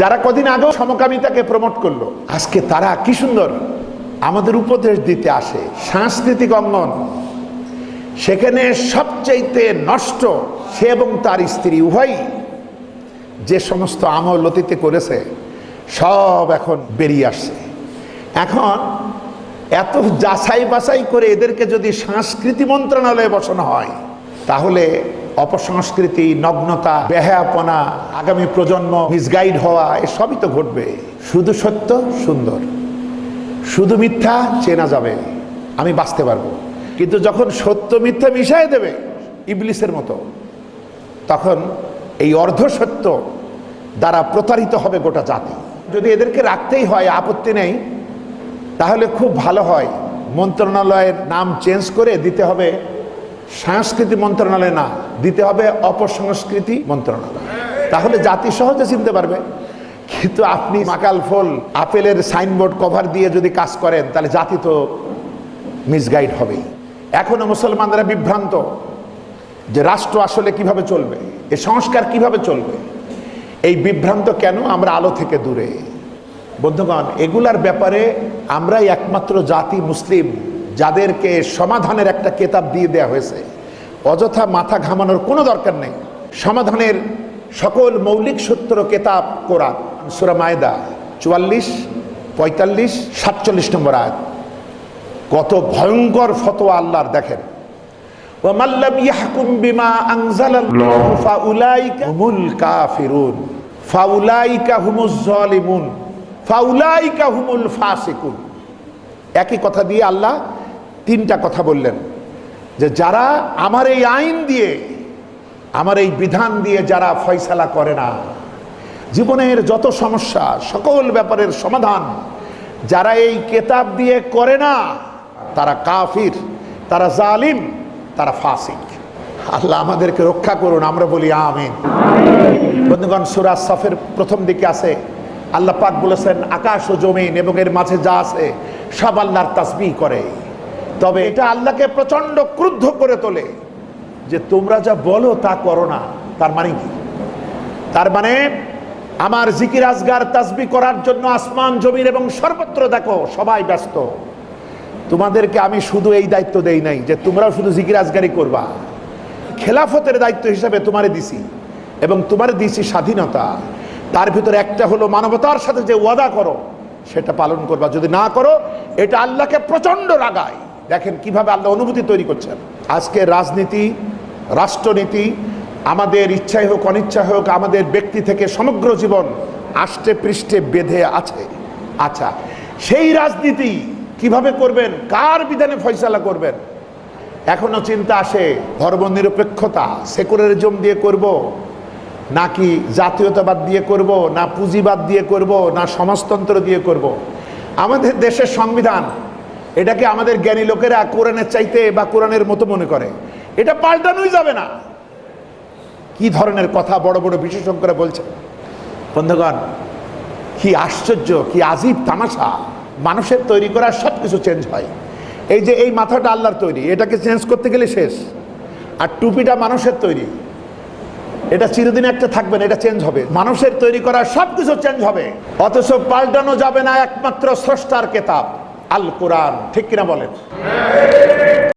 যারা কদিন আগেও সমকামিতাকে প্রমোট করল, আজকে তারা কি সুন্দর, আমাদের উপদেশ দিতে আসে, সাংস্কৃতিক অঙ্গন। সেখানে সবচাইতে নষ্ট সে এবং তার স্ত্রী উভয়ই যে সমস্ত আমল অতীতে করেছে, সব এখন বেরিয়ে আসছে। এখন এত যাচাই বাছাই করে এদেরকে যদি সংস্কৃতি মন্ত্রণালয়ে বসানো হয়, তাহলে অপসংস্কৃতি, নগ্নতা, বেহায়াপনা, আগামী প্রজন্ম মিসগাইড হওয়া এসবই তো ঘটবে। শুধু সত্য, সুন্দর। শুধু মিথ্যা চেনা যাবে। আমি বাঁচতে পারব। কিন্তু যখন সত্য, মিথ্যা মিশাই দেবে, ইবলিসের মতো, তখন এই অর্ধসত্য দ্বারা প্রতারিত হবে গোটা জাতি। যদি এদেরকে রাখতেই হয়, আপত্তি নেই, তাহলে খুব ভালো হয়। মন্ত্রণালয়ের নাম চেঞ্জ করে দিতে হবে সংস্কৃতি মন্ত্রণালয় না, দিতে হবে অপসংস্কৃতি মন্ত্রণালয়। তাহলে জাতি সহজে চিনতে পারবে। কিন্তু আপনি মাকাল ফল, আপেলের সাইনবোর্ড কভার দিয়ে যদি কাজ করেন, তাহলে জাতি তো মিসগাইড হবেই। এখনও মুসলমানরা বিভ্রান্ত যে রাষ্ট্র আসলে কীভাবে চলবে, এ সংস্কার কীভাবে চলবে। এই বিভ্রান্ত কেন? আমরা আলো থেকে দূরে। বন্ধুগণ, এগুলার ব্যাপারে আমরাই একমাত্র জাতি মুসলিম। যাদেরকে সমাধানের একটা কেতাব দিয়ে দেয়া হয়েছে। অযথা মাথা ঘামানোর কোনো দরকার নেই। সমাধানের সকল মৌলিক সূত্র কেতাব কোরআন সুরা মায়দা চুয়াল্লিশ পঁয়তাল্লিশ সাতচল্লিশ নম্বর আয়াত। কত ভয়ঙ্কর ফতোয়া আল্লাহর দেখেন। বিমা ফাউলাইকা ফাউলাইকা ফাউলাইকা হুমুল একই কথা দিয়ে আল্লাহ তিনটা কথা বললেন যে যারা আমার এই আইন দিয়ে, আমার এই বিধান দিয়ে যারা ফয়সালা করে না, জীবনের যত সমস্যা, সকল ব্যাপারের সমাধান যারা এই কেতাব দিয়ে করে না, তারা কাফির, তারা জালিম, তারা ফাসিক। আল্লাহ আমাদেরকে রক্ষা করুন, আমরা বলি আমিন। বন্ধুগণ সুরাজ সফের প্রথম দিকে আছে, আল্লাহ পাক বলেছেন, আকাশ ও জমিন এবং এর মাঝে যা আছে, সব আল্লাহর তাসবিহ করে। তবে এটা আল্লাহকে প্রচণ্ড ক্রুদ্ধ করে তোলে যে তোমরা যা বলো তা করো না। তার মানে কি? তার মানে আমার জিকির, আজগার তাসবি করার জন্য আসমান জমির এবং সর্বত্র দেখো সবাই ব্যস্ত। তোমাদেরকে আমি শুধু এই দায়িত্ব দেই নাই যে তোমরাও শুধু জিকির আজগারি করবা। খেলাফতের দায়িত্ব হিসাবে তোমারে দিছি এবং তোমারে দিছি স্বাধীনতা। তার ভিতরে একটা হলো মানবতার সাথে যে ওয়াদা করো, সেটা পালন করবা। যদি না করো, এটা আল্লাহকে প্রচণ্ড রাগায়। দেখেন কীভাবে আল্লাহ অনুভূতি তৈরি করছেন। আজকে রাজনীতি, রাষ্ট্রনীতি, আমাদের ইচ্ছাই হোক অনিচ্ছাই হোক, আমাদের ব্যক্তি থেকে সমগ্র জীবন আষ্টে পৃষ্ঠে বেঁধে আছে। আচ্ছা সেই রাজনীতি কীভাবে করবেন? কার বিধানে ফয়সালা করবেন? এখনও চিন্তা আসে, ধর্ম নিরপেক্ষতা সেকুলারিজম দিয়ে করব, নাকি জাতীয়তাবাদ দিয়ে করব, না পুঁজিবাদ দিয়ে করব, না সমাজতন্ত্র দিয়ে করব। আমাদের দেশের সংবিধান এটাকে আমাদের জ্ঞানী লোকেরা কোরআনের চাইতে বা কোরআনের মতো মনে করে। এটা পাল্টানোই যাবে না। কি ধরনের কথা বড় বড় বিশেষজ্ঞরা বলছে? বন্ধুগণ, কি আশ্চর্য, কি আজীব তামাশা। মানুষের তৈরি করা সব কিছু চেঞ্জ হয়। এই যে এই মাথাটা আল্লাহর তৈরি, এটাকে চেঞ্জ করতে গেলে শেষ। আর টুপিটা মানুষের তৈরি। এটা চিরদিন একটা থাকবে না, এটা চেঞ্জ হবে। মানুষের তৈরি করা সব কিছু চেঞ্জ হবে। অথচ পাল্টানো যাবে না একমাত্র স্রষ্টার কেতাব। আল কোরআন ঠিক কিনা বলেন?